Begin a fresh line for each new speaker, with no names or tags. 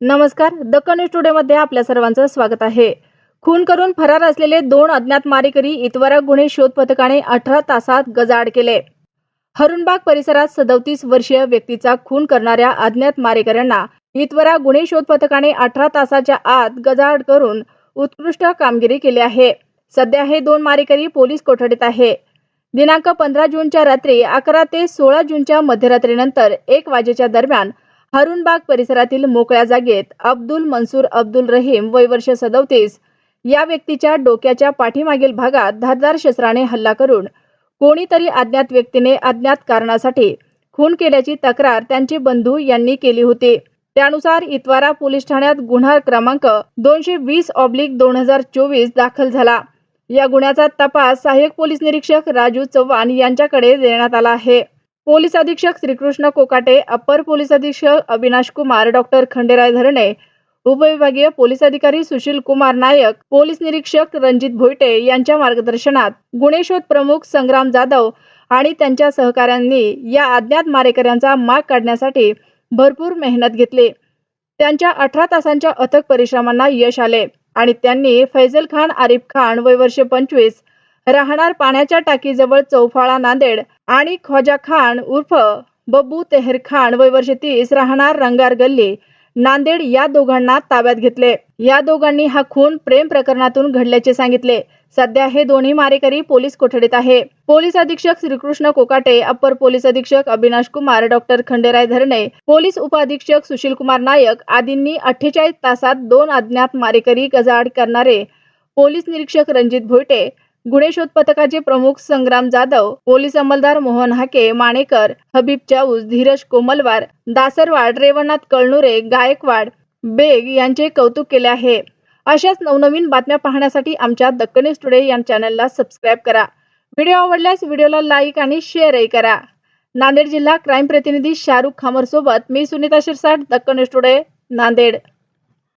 नमस्कार दक्कन न्यूज टुडेमध्ये आपल्या सर्वांचं स्वागत आहे. खून करून फरार असलेले दोन अज्ञात मारेकरी इतवरा गुन्हे शोध पथकाने अठरा तासात गजाड केले. हरुणबाग परिसरात सदोतीस वर्षीय व्यक्तीचा खून करणाऱ्या अज्ञात मारेकऱ्यांना इतवरा गुन्हे शोध पथकाने अठरा तासाच्या आत गजाड करून उत्कृष्ट कामगिरी केली आहे. सध्या हे दोन मारेकरी पोलीस कोठडीत आहे. दिनांक पंधरा जूनच्या रात्री अकरा ते सोळा जूनच्या मध्यरात्रीनंतर एक वाजेच्या दरम्यान हरुणबाग परिसरातील मोकळ्या जागेत अब्दुल मनसूर अब्दुल रहीम वय वर्ष सदोतीस. या व्यक्तीच्या डोक्याच्या पाठीमागील भागात धारदार शस्त्राने हल्ला करून कोणीतरी अज्ञात व्यक्तीने अज्ञात कारणासाठी खून केल्याची तक्रार त्यांचे बंधू यांनी केली होती. त्यानुसार इतवारा पोलीस ठाण्यात गुन्हा क्रमांक दोनशे वीस ऑब्लिक दोन हजार चोवीस दाखल झाला. या गुन्ह्याचा तपास सहाय्यक पोलीस निरीक्षक राजू चव्हाण यांच्याकडे देण्यात आला आहे. पोलीस अधीक्षक श्रीकृष्ण कोकाटे अपर पोलीस अधीक्षक अविनाश कुमार डॉक्टर खंडेराय धरणे उपविभागीय पोलीस अधिकारी सुशील कुमार नायक पोलीस निरीक्षक रणजित भोईटे यांच्या मार्गदर्शनात गुन्हे शोध प्रमुख संग्राम जाधव आणि त्यांच्या सहकाऱ्यांनी या अज्ञात मारेकऱ्यांचा माग काढण्यासाठी भरपूर मेहनत घेतली. त्यांच्या अठरा तासांच्या अथक परिश्रमांना यश आले आणि त्यांनी फैजल खान आरिफ खान वय वर्ष पंचवीस राहणार पाण्याच्या टाकीजवळ चौफाळा नांदेड आणि ख्वाजा खान उर्फ बब्बू तेहर खान वय वर्ष तीस राहणार रंगार गल्ली नांदेड या दोघांना ताब्यात घेतले. या दोघांनी हा खून प्रेम प्रकरणातून घडल्याचे सांगितले. सध्या हे दोन्ही मारेकरी पोलीस कोठडीत आहे. पोलीस अधीक्षक श्रीकृष्ण कोकाटे अप्पर पोलीस अधीक्षक अविनाश कुमार डॉक्टर खंडेराय धरणे पोलीस उपअधीक्षक सुशील कुमार नायक आदींनी अठ्ठेचाळीस तासात दोन अज्ञात मारेकरी गजाआड करणारे पोलीस निरीक्षक रणजित भोयटे गुन्हे शोध पथकाचे प्रमुख संग्राम जाधव पोलीस अंमलदार मोहन हाके माणेकर हबीब चाऊस धीरज कोमलवार दासरवाड रेवणनाथ कळनुरे गायकवाड बेग यांचे कौतुक केले आहे. अशाच नवनवीन बातम्या पाहण्यासाठी आमच्या दक्कनी टुडे या चॅनलला सबस्क्राईब करा. व्हिडिओ आवडल्यास व्हिडिओला लाईक आणि शेअरही करा. नांदेड जिल्हा क्राईम प्रतिनिधी शाहरुख खामर सोबत मी सुनीता शिरसाट दक्कन टुडे नांदेड.